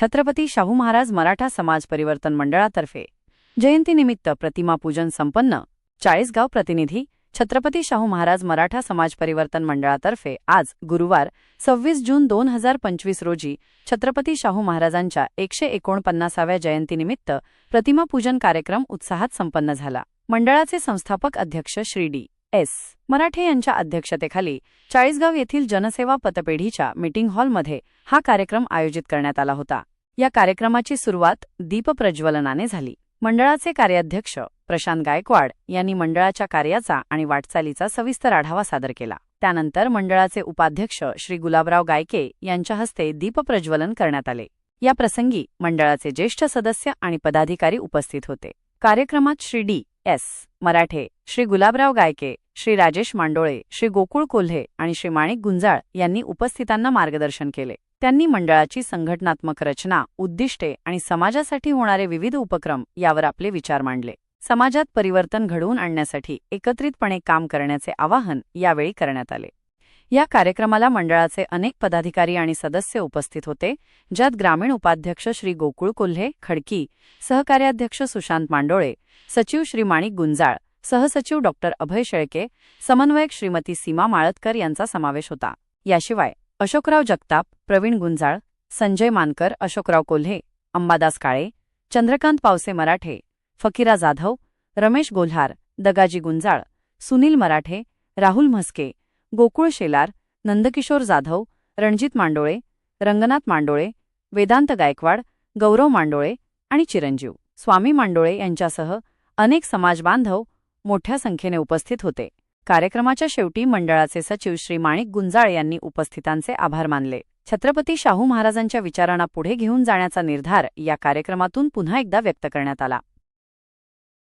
छत्रपती शाहू महाराज मराठा समाज परिवर्तन मंडळातर्फे जयंतीनिमित्त प्रतिमा पूजन संपन्न चाळीसगाव प्रतिनिधी छत्रपती शाहू महाराज मराठा समाज परिवर्तन मंडळातर्फे आज गुरुवार सव्वीस जून दोन हजार पंचवीस रोजी छत्रपती शाहू महाराजांच्या एकशे एकोणपन्नासाव्या जयंतीनिमित्त प्रतिमा पूजन कार्यक्रम उत्साहात संपन्न झाला. मंडळाचे संस्थापक अध्यक्ष श्री डी. एस. मराठे यांच्या अध्यक्षतेखाली चाळीसगाव येथील जनसेवा पतपेढीच्या मीटिंग हॉलमध्ये हा कार्यक्रम आयोजित करण्यात आला होता. या कार्यक्रमाची सुरुवात दीपप्रज्वलनाने झाली. मंडळाचे कार्याध्यक्ष प्रशांत गायकवाड यांनी मंडळाच्या कार्याचा आणि वाटचालीचा सविस्तर आढावा सादर केला. त्यानंतर मंडळाचे उपाध्यक्ष श्री गुलाबराव गायके यांच्या हस्ते दीपप्रज्वलन करण्यात आले. या प्रसंगी मंडळाचे ज्येष्ठ सदस्य आणि पदाधिकारी उपस्थित होते. कार्यक्रमात श्री डी. एस. मराठे श्री गुलाबराव गायके श्री राजेश मांडोळे श्री गोकुळ कोल्हे आणि श्री माणिक गुंजाळ यांनी उपस्थितांना मार्गदर्शन केले. त्यांनी मंडळाची संघटनात्मक रचना उद्दिष्टे आणि समाजासाठी होणारे विविध उपक्रम यावर आपले विचार मांडले. समाजात परिवर्तन घडवून आणण्यासाठी एकत्रितपणे काम करण्याचे आवाहन यावेळी करण्यात आले. या कार्यक्रमाला मंडळाचे अनेक पदाधिकारी आणि सदस्य उपस्थित होते ज्यात ग्रामीण उपाध्यक्ष श्री गोकुळ कोल्हे खडकी सहकार्याध्यक्ष सुशांत मांडोळे सचिव श्री माणिक गुंजाळ सहसचिव डॉक्टर अभय शेळके समन्वयक श्रीमती सीमा माळतकर यांचा समावेश होता. याशिवाय अशोकराव जगताप प्रवीण गुंजाळ संजय मानकर अशोकराव कोल्हे अंबादास काळे चंद्रकांत पावसे मराठे फकीरा जाधव रमेश गोल्हार दगाजी गुंजाळ सुनील मराठे राहुल म्हस्के गोकुळ शेलार नंदकिशोर जाधव रणजित मांडोळे रंगनाथ मांडोळे वेदांत गायकवाड गौरव मांडोळे आणि चिरंजीव. स्वामी मांडोळे यांच्यासह अनेक समाजबांधव मोठ्या संख्येने उपस्थित होते. कार्यक्रमाच्या शेवटी मंडळाचे सचिव श्री माणिक गुंजाळ यांनी उपस्थितांचे आभार मानले. छत्रपती शाहू महाराजांच्या विचारांना पुढे घेऊन जाण्याचा निर्धार या कार्यक्रमातून पुन्हा एकदा व्यक्त करण्यात आला.